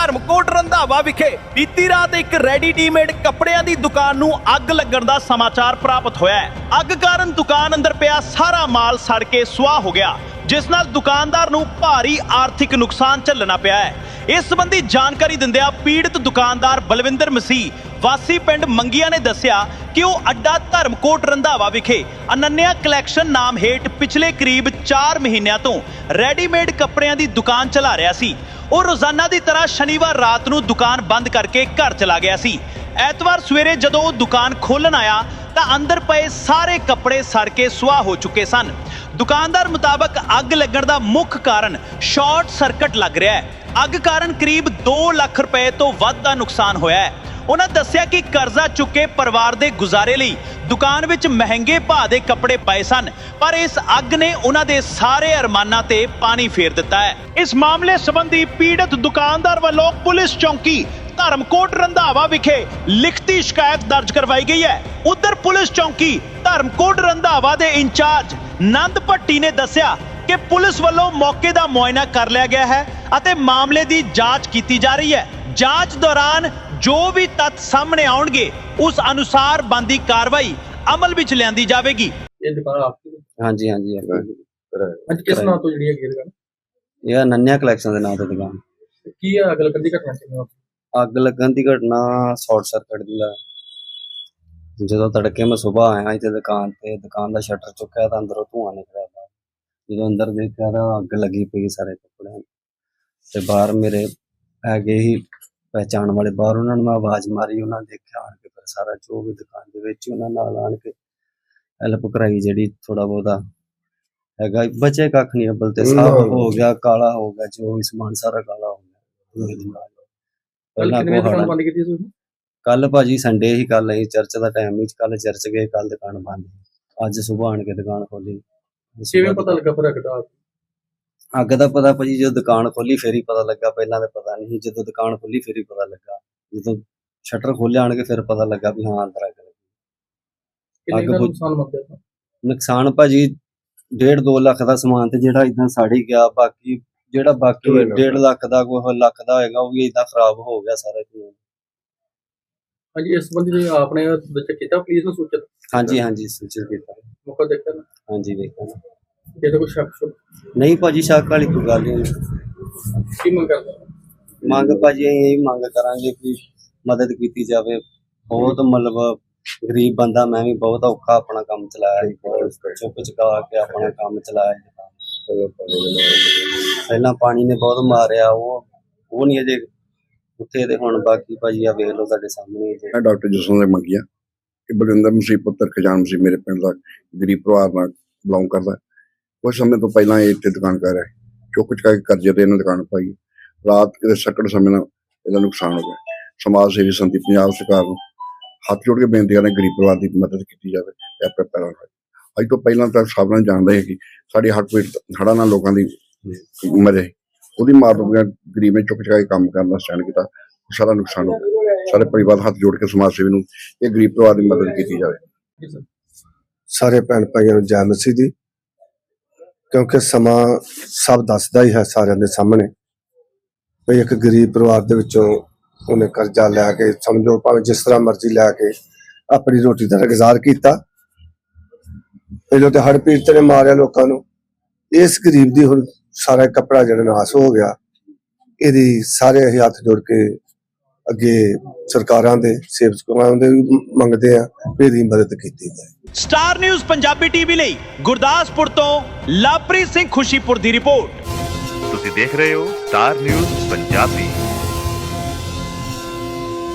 ਧਰਮਕੋਟ ਰੰਧਾਵਾ ਵਿਖੇ ਬੀਤੀ ਰਾਤ ਇੱਕ ਰੈਡੀਮੇਡ ਕੱਪੜਿਆਂ ਦੀ ਦੁਕਾਨ ਨੂੰ ਅੱਗ ਲੱਗਣ ਦਾ ਸਮਾਚਾਰ ਪ੍ਰਾਪਤ ਹੋਇਆ ਹੈ। ਅੱਗ ਕਾਰਨ ਦੁਕਾਨ ਅੰਦਰ ਪਿਆ ਸਾਰਾ ਮਾਲ ਸੜ ਕੇ ਸੁਆਹ ਹੋ ਗਿਆ, ਜਿਸ ਨਾਲ ਦੁਕਾਨਦਾਰ ਨੂੰ ਭਾਰੀ ਆਰਥਿਕ ਨੁਕਸਾਨ ਝੱਲਣਾ ਪਿਆ ਹੈ। ਇਸ ਸੰਬੰਧੀ ਜਾਣਕਾਰੀ ਦਿੰਦਿਆਂ ਪੀੜਤ ਦੁਕਾਨਦਾਰ ਬਲਵਿੰਦਰ ਮਸੀਹ, ਵਾਸੀ ਪਿੰਡ ਮੰਗੀਆਂ ਨੇ ਦੱਸਿਆ ਕਿ ਉਹ ਅੱਡਾ ਧਰਮਕੋਟ ਰੰਧਾਵਾ ਵਿਖੇ ਅਨੰਨਿਆ ਕਲੈਕਸ਼ਨ ਨਾਮ ਹੇਠ ਪਿਛਲੇ ਕਰੀਬ 4 ਮਹੀਨਿਆਂ ਤੋਂ ਰੈਡੀਮੇਡ ਕੱਪੜਿਆਂ ਦੀ ਦੁਕਾਨ ਚਲਾ ਰਿਹਾ ਸੀ। ਉਹ ਰੋਜ਼ਾਨਾ ਦੀ ਤਰ੍ਹਾਂ ਸ਼ਨੀਵਾਰ ਰਾਤ ਨੂੰ ਦੁਕਾਨ ਬੰਦ ਕਰਕੇ ਘਰ ਚਲਾ ਗਿਆ ਸੀ। ਐਤਵਾਰ ਸਵੇਰੇ ਜਦੋਂ ਉਹ ਦੁਕਾਨ ਖੋਲ੍ਹਣ ਆਇਆ, ਤਾਂ ਅੰਦਰ ਪਏ ਸਾਰੇ ਕੱਪੜੇ ਸੜ ਕੇ ਸੁਆਹ ਹੋ ਚੁੱਕੇ ਸਨ। ਦੁਕਾਨਦਾਰ ਮੁਤਾਬਕ ਅੱਗ ਲੱਗਣ ਦਾ ਮੁੱਖ ਕਾਰਨ ਸ਼ਾਰਟ ਸਰਕਟ ਲੱਗ ਰਿਹਾ ਹੈ। ਅੱਗ ਕਾਰਨ ਕਰੀਬ 2 ਲੱਖ ਰੁਪਏ ਤੋਂ ਵੱਧ ਦਾ ਨੁਕਸਾਨ ਹੋਇਆ ਹੈ। ਉਹਨਾਂ ਦੱਸਿਆ ਕਿ ਕਰਜ਼ਾ ਚੁੱਕੇ ਪਰਿਵਾਰ ਦੇ ਗੁਜ਼ਾਰੇ ਲਈ ਦੁਕਾਨ ਵਿੱਚ ਮਹਿੰਗੇ ਭਾਅ ਦੇ ਕੱਪੜੇ ਪਾਏ ਸਨ, ਪਰ ਇਸ ਅੱਗ ਨੇ ਉਹਨਾਂ ਦੇ ਸਾਰੇ ਅਰਮਾਨਾਂ ਤੇ ਪਾਣੀ ਫੇਰ ਦਿੱਤਾ ਹੈ। ਇਸ ਮਾਮਲੇ ਸੰਬੰਧੀ ਪੀੜਤ ਦੁਕਾਨਦਾਰ ਵੱਲੋਂ ਪੁਲਿਸ ਚੌਂਕੀ ਧਰਮਕੋਟ ਰੰਧਾਵਾ ਵਿਖੇ ਲਿਖਤੀ ਸ਼ਿਕਾਇਤ ਦਰਜ ਕਰਵਾਈ ਗਈ ਹੈ। ਉਧਰ ਪੁਲਿਸ ਚੌਂਕੀ ਧਰਮਕੋਟ ਰੰਧਾਵਾ ਦੇ ਇੰਚਾਰਜ ਨੰਦ ਭੱਟੀ ਨੇ ਦੱਸਿਆ ਕਿ ਪੁਲਿਸ ਵੱਲੋਂ ਮੌਕੇ ਦਾ ਮੁਆਇਨਾ ਕਰ ਲਿਆ ਗਿਆ ਹੈ ਅਤੇ ਮਾਮਲੇ ਦੀ ਜਾਂਚ ਕੀਤੀ ਜਾ ਰਹੀ ਹੈ। ਜਾਂਚ ਦੌਰਾਨ ਜੋ ਵੀ ਤੱਥ ਸਾਹਮਣੇ ਆਉਣਗੇ ਉਸ ਅਨੁਸਾਰ ਬੰਦੀ ਕਾਰਵਾਈ ਅਮਲ ਵਿੱਚ ਲਿਆਂਦੀ ਜਾਵੇਗੀ। ਇਹ ਦੁਕਾਨ ਆਪਕੀ ਹੈ। ਹਾਂਜੀ ਹਾਂਜੀ ਹਾਂਜੀ। ਅੱਜ ਕਿਸ ਨਾਂ ਤੋਂ ਜਿਹੜੀ ਹੈ ਇਹ ਦੁਕਾਨ? ਇਹ ਅਨੰਨਿਆ ਕਲੈਕਸ਼ਨ ਦੇ ਨਾਂ ਤੇ ਦੁਕਾਨ। ਕੀ ਹੈ ਅਗਲ ਕੰਦੀ ਘਟਨਾ ਕਿਵੇਂ ਹੋਈ ਅੱਗ ਲੱਗਣ ਦੀ ਘਟਨਾ ਸ਼ਾਰਟ ਸਰਕਟ ਦੀ ਲਾ ਜਦੋਂ ਤੜਕੇ ਮੈਂ ਸਵੇਰ ਆਇਆ ਇੱਥੇ ਦੁਕਾਨ ਤੇ ਦੁਕਾਨ ਦਾ ਸ਼ਟਰ ਚੁੱਕਿਆ ਤਾਂ ਅੰਦਰੋਂ ਧੂੰਆਂ ਨਿਕਲਿਆ ਬਾਹਰ। ਜਦੋਂ ਅੰਦਰ ਦੇਖਿਆ ਤਾਂ ਅੱਗ ਲੱਗੀ ਪਈ ਸਾਰੇ ਕੱਪੜਿਆਂ ਨੂੰ ਤੇ ਬਾਹਰ ਮੇਰੇ ਹੈਗੇ ਹੀ ਪਹਿਚਾਣ ਵਾਲੇ ਬਾਹਰ ਉਹਨਾਂ ਨੂੰ ਮੈਂ ਆਵਾਜ਼ ਮਾਰੀ ਉਹਨਾਂ ਦੇਖਿਆ ਆਣ ਕੇ ਫਿਰ ਸਾਰਾ ਜੋ ਵੀ ਦੁਕਾਨ ਦੇ ਵਿੱਚ ਉਹਨਾਂ ਨਾਲ ਆਣ ਕੇ ਹੈਲਪ ਕਰਾਈ ਜਿਹੜੀ ਥੋੜਾ ਬਹੁਤਾ ਹੈਗਾ ਬਚੇ ਕੱਖ ਨਹੀਂ ਅੱਬਲ ਤੇ ਹੋ। ਗਿਆ ਕਾਲਾ ਹੋ ਗਿਆ ਜੋ ਵੀ ਸਮਾਨ ਸਾਰਾ ਕਾਲਾ ਹੋ ਗਿਆ। ਕੱਲ ਪਹਿਲਾਂ ਕਿੰਨੇ ਵਜੇ ਦੁਕਾਨ ਕੋਹੜਾ ਬੰਦ ਕੀਤੀ ਸੀ ਤੁਸੀਂ ਕੱਲ ਭਾਜੀ ਸੰਡੇ ਹੀ ਕੱਲ ਅਸੀਂ ਚਰਚ ਦਾ ਟਾਈਮ ਹੀ ਕੱਲ ਚਰਚ ਗਏ ਕੱਲ ਦੁਕਾਨ ਬੰਦ। ਅੱਜ ਸਵੇਰ ਆਣ ਕੇ ਦੁਕਾਨ ਖੋਲੀ। ਕਿਵੇਂ ਪਤਾ ਲੱਗਾ ਅੱਗ ਦਾ ਅੱਗ ਦਾ ਪਤਾ ਭਾਜੀ ਜਦੋਂ ਦੁਕਾਨ ਖੋਲੀ ਫੇਰ ਹੀ ਪਤਾ ਲੱਗਾ ਪਹਿਲਾਂ ਤਾਂ ਪਤਾ ਨਹੀਂ ਸੀ। ਜਦੋਂ ਦੁਕਾਨ ਖੋਲੀ ਫੇਰ ਹੀ ਪਤਾ ਲੱਗਾ। ਜਦੋਂ ਸ਼ਟਰ ਖੋਲਿਆ ਆਣ ਕੇ ਫਿਰ ਪਤਾ ਲੱਗਾ ਵੀ ਹਾਂ ਅੰਦਰ ਅੱਗ ਲੱਗੀ। ਕਿੰਨੇ ਅੱਗ ਦਾ ਬੁਝ- ਨੁਕਸਾਨ ਭਾਜੀ 1.5 2 ਲੱਖ ਦਾ ਸਮਾਨ ਤੇ ਜਿਹੜਾ ਇਦਾਂ ਸੜ ਗਿਆ ਬਾਕੀ ਜਿਹੜਾ ਬਾਕੀ 1.5 ਲੱਖ ਦਾ ਕੋਈ ਲੱਖ ਦਾ ਹੋਏਗਾ ਉਹ ਵੀ ਇਦਾਂ ਖਰਾਬ ਹੋ ਗਿਆ ਸਾਰਾ ਕੁਝ ਹਾਂਜੀ ਇਸ ਸੰਬੰਧੀ ਤੁਸੀਂ ਆਪਣੇ ਵਿੱਚ ਕੀਤਾ ਪੁਲਿਸ ਨੂੰ ਸੂਚਿਤ? ਹਾਂਜੀ ਹਾਂਜੀ ਸੂਚਿਤ ਕੀਤਾ। ਮੌਕਾ ਦੇਖਿਆ ਨਾ? ਹਾਂਜੀ ਵੇਖਿਆ ਨਾ। ਜੇ ਤਾਂ ਕੋਈ ਸ਼ੱਕ ਸ਼ੁਕ? ਨਹੀਂ ਭਾਜੀ ਸ਼ੱਕ ਵਾਲੀ ਕੋਈ ਗੱਲ ਨਹੀਂ। ਕੀ ਮੰਗ ਕਰਦੇ? ਮੰਗ ਭਾਜੀ ਇਹ ਮੰਗ ਕਰਾਂਗੇ ਕਿ ਮਦਦ ਕੀਤੀ ਜਾਵੇ। ਬਹੁਤ ਮਤਲਬ ਗਰੀਬ ਬੰਦਾ ਮੈਂ ਵੀ ਬਹੁਤ ਔਖਾ ਆਪਣਾ ਕੰਮ ਚਲਾਇਆ ਸੀ। ਬਹੁਤ ਚੁੱਕ ਚੁਕਾ ਕੇ ਆਪਣਾ ਕੰਮ ਚਲਾਇਆ ਪਹਿਲਾਂ ਪਾਣੀ ਨੇ ਬਹੁਤ ਮਾਰਿਆ ਉਹ ਉਹ ਨਹੀਂ ਅਜੇ ਉੱਥੇ ਤੇ ਹੁਣ ਬਾਕੀ ਭਾਜੀ ਆ ਵੇਖ ਲਓ ਤੁਹਾਡੇ ਸਾਹਮਣੇ ਮੈਂ ਡਾਕਟਰ ਜਸਨ ਦੇ ਮੰਗਿਆ ਕਿ ਬਲਿੰਦਰ ਮਸੀਹ ਪੁੱਤਰ ਖਜਾਨ ਮਸੀਹ ਮੇਰੇ ਪਿੰਡ ਦਾ ਗਰੀਬ ਪਰਿਵਾਰ ਨਾਲ ਬਿਲੋਂਗ ਕਰਦਾ। ਕੁਝ ਸਮੇਂ ਤੋਂ ਪਹਿਲਾਂ ਇਹ ਇੱਥੇ ਦੁਕਾਨ ਕਰ ਰਿਹਾ ਹੈ। ਚੁੱਕ ਚੁਕਾ ਕੇ ਕਰਜ਼ੇ ਤੇ ਇਹਨਾਂ ਦੁਕਾਨ ਪਾਈ। ਰਾਤ ਕਿਤੇ ਸੱਕੜ ਸਮੇਂ ਨਾਲ ਇਹਦਾ ਨੁਕਸਾਨ ਹੋ ਗਿਆ। ਸਮਾਜ ਸੇਵੀ ਸੰਤੀ ਪੰਜਾਬ ਸਰਕਾਰ ਨੂੰ ਹੱਥ ਜੋੜ ਕੇ ਬੇਨਤੀ ਕਰਦੇ ਗਰੀਬ ਪਰਿਵਾਰ ਦੀ ਮਦਦ ਕੀਤੀ ਜਾਵੇ ਤੇ ਆਪਣੇ ਪੈਰਾਂ ਤੇ। ਅੱਜ ਤੋਂ ਪਹਿਲਾਂ ਤਾਂ ਸਭ ਨਾਲ ਜਾਣਦੇ ਹੈ ਕਿ ਸਾਡੀ ਹੱਟ ਪੀੜ ਹੜ੍ਹਾਂ ਨਾਲ ਲੋਕਾਂ ਦੀ ਮਰੇ ਉਹਦੀ ਮਾਰ ਤੋਂ ਬਗੈਰ ਗਰੀਬ ਨੇ ਚੁੱਕ ਚੁਕਾ ਕੇ ਕੰਮ ਕਰਨ ਦਾ ਸਟੈਂਡ ਕੀਤਾ। ਸਾਰਾ ਨੁਕਸਾਨ ਹੋ ਗਿਆ। ਸਾਰੇ ਪਰਿਵਾਰ ਹੱਥ ਜੋੜ ਕੇ ਸਮਾਜ ਸੇਵੀ ਨੂੰ ਇਹ ਗਰੀਬ ਪਰਿਵਾਰ ਦੀ ਮਦਦ ਕੀਤੀ ਜਾਵੇ। ਸਾਰੇ ਭੈਣ ਭਾਈਆਂ ਨੂੰ ਜੈ ਮਸੀਹ ਦੀ। ਕਿਉਂਕਿ ਸਮਾਂ ਸਭ ਦੱਸਦਾ ਹੀ ਹੈ ਸਾਰਿਆਂ ਦੇ ਸਾਹਮਣੇ। ਵੀ ਇੱਕ ਗਰੀਬ ਪਰਿਵਾਰ ਦੇ ਵਿੱਚੋਂ ਉਹਨੇ ਕਰਜ਼ਾ ਲੈ ਕੇ, ਸਮਝੋ ਭਾਵੇਂ ਜਿਸ ਤਰ੍ਹਾਂ ਮਰਜ਼ੀ ਲੈ ਕੇ ਆਪਣੀ ਰੋਟੀ ਦਾ ਗੁਜ਼ਾਰ ਕੀਤਾ। ਪਹਿਲਾਂ ਤੇ ਹੜ ਪੀੜਤ ਨੇ ਮਾਰਿਆ ਲੋਕਾਂ ਨੂੰ। ਇਸ ਗਰੀਬ ਦੀ ਹੁਣ ਸਾਰਾ ਕੱਪੜਾ ਜਿਹੜਾ ਨਾਸ ਹੋ ਗਿਆ। ਇਹਦੀ ਸਾਰੇ ਅਸੀਂ ਹੱਥ ਜੋੜ ਕੇ ਅੱਗੇ ਸਰਕਾਰਾਂ ਦੇ ਸੇਵਕਾਂ ਦੇ ਵੀ ਮੰਗਦੇ ਆ ਇਹਦੀ ਮਦਦ ਕੀਤੀ ਜਾਏ। ਸਟਾਰ ਨਿਊਜ਼ ਪੰਜਾਬੀ ਟੀਵੀ ਲਈ ਗੁਰਦਾਸਪੁਰ ਤੋਂ ਲਵਪ੍ਰੀਤ ਸਿੰਘ ਖੁਸ਼ੀਪੁਰ ਦੀ ਰਿਪੋਰਟ। ਤੁਸੀਂ ਦੇਖ ਰਹੇ ਹੋ ਸਟਾਰ ਨਿਊਜ਼ ਪੰਜਾਬੀ।